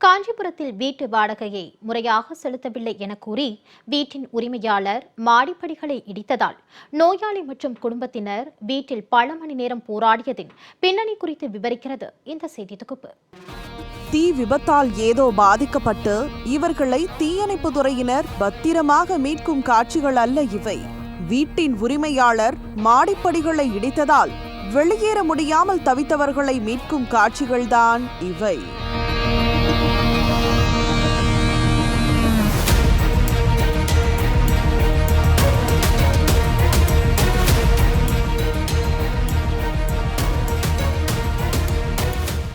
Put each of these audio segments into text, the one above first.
காஞ்சிபுரத்தில் வீட்டு வாடகையை முறையாக செலுத்தவில்லை என கூறி வீட்டின் உரிமையாளர் மாடிப்படிகளை இடித்ததால் நோயாளி மற்றும் குடும்பத்தினர் வீட்டில் பல மணி நேரம் போராடியதின் பின்னணி குறித்து விவரிக்கிறது இந்த செய்தி தொகுப்பு தீ விபத்தால் ஏதோ பாதிக்கப்பட்டு இவர்களை தீயணைப்பு துறையினர் பத்திரமாக மீட்கும் காட்சிகள் அல்ல இவை. வீட்டின் உரிமையாளர் மாடிப்படிகளை இடித்ததால் வெளியேற முடியாமல் தவித்தவர்களை மீட்கும் காட்சிகள்தான் இவை.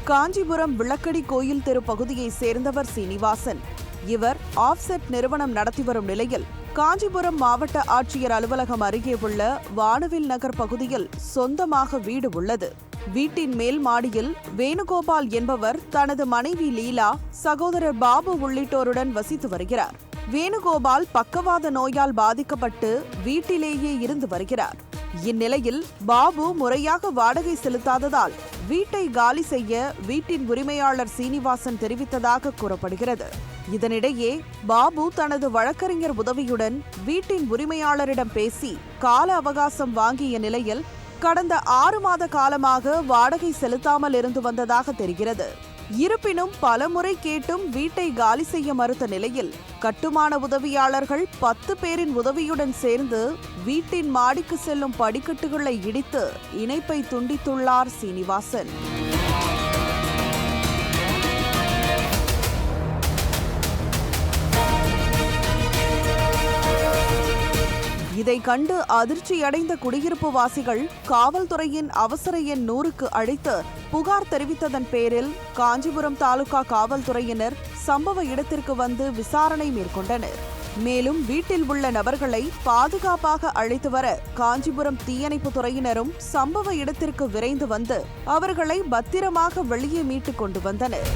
காஞ்சிபுரம் விளக்கடி கோயில் தெரு பகுதியைச் சேர்ந்தவர் சீனிவாசன். இவர் ஆஃப்செட் நிறுவனம் நடத்தி வரும் நிலையில் காஞ்சிபுரம் மாவட்ட ஆட்சியர் அலுவலகம் அருகே உள்ள வானவில் நகர் பகுதியில் சொந்தமாக வீடு உள்ளது. வீட்டின் மேல் மாடியில் வேணுகோபால் என்பவர் தனது மனைவி லீலா சகோதரர் பாபு உள்ளிட்டோருடன் வசித்து வருகிறார். வேணுகோபால் பக்கவாத நோயால் பாதிக்கப்பட்டு வீட்டிலேயே இருந்து வருகிறார். இந்நிலையில் பாபு முறையாக வாடகை செலுத்தாததால் வீட்டை காலி செய்ய வீட்டின் உரிமையாளர் சீனிவாசன் தெரிவித்ததாக கூறப்படுகிறது. இதனிடையே பாபு தனது வழக்கறிஞர் உதவியுடன் வீட்டின் உரிமையாளரிடம் பேசி கால அவகாசம் வாங்கிய நிலையில் கடந்த ஆறு மாத காலமாக வாடகை செலுத்தாமல் இருந்து வந்ததாக தெரிகிறது. இருப்பினும் பலமுறை கேட்டும் வீட்டை காலி செய்ய மறுத்த நிலையில் கட்டுமான உதவியாளர்கள் பத்து பேரின் உதவியுடன் சேர்ந்து வீட்டின் மாடிக்கு செல்லும் படிக்கட்டுகளை இடித்து இணைப்பை துண்டித்துள்ளார் சீனிவாசன். இதை கண்டு அதிர்ச்சியடைந்த குடியிருப்பு வாசிகள் காவல்துறையின் அவசர எண் நூறுக்கு அழைத்து புகார் தெரிவித்ததன் பேரில் காஞ்சிபுரம் தாலுகா காவல்துறையினர் சம்பவ இடத்திற்கு வந்து விசாரணை மேற்கொண்டனர். மேலும் வீட்டில் உள்ள நபர்களை பாதுகாப்பாக அழைத்து வர காஞ்சிபுரம் தீயணைப்பு துறையினரும் சம்பவ இடத்திற்கு விரைந்து வந்து அவர்களை பத்திரமாக வெளியே மீட்டுக் கொண்டு வந்தனர்.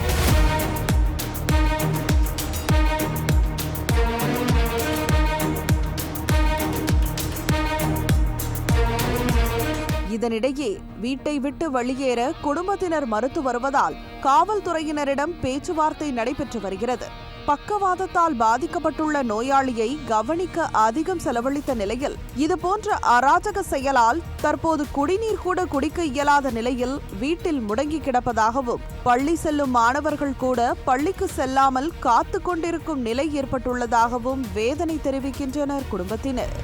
இதனிடையே வீட்டை விட்டு வெளியேற குடும்பத்தினர் மறுத்து வருவதால் காவல்துறையினரிடம் பேச்சுவார்த்தை நடைபெற்று வருகிறது. பக்கவாதத்தால் பாதிக்கப்பட்டுள்ள நோயாளியை கவனிக்க அதிகம் செலவழித்த நிலையில் இதுபோன்ற அராஜக செயலால் தற்போது குடிநீர் கூட குடிக்க இயலாத நிலையில் வீட்டில் முடங்கி கிடப்பதாகவும் பள்ளி செல்லும் மாணவர்கள் கூட பள்ளிக்கு செல்லாமல் காத்து கொண்டிருக்கும் நிலை ஏற்பட்டுள்ளதாகவும் வேதனை தெரிவிக்கின்றனர் குடும்பத்தினர்.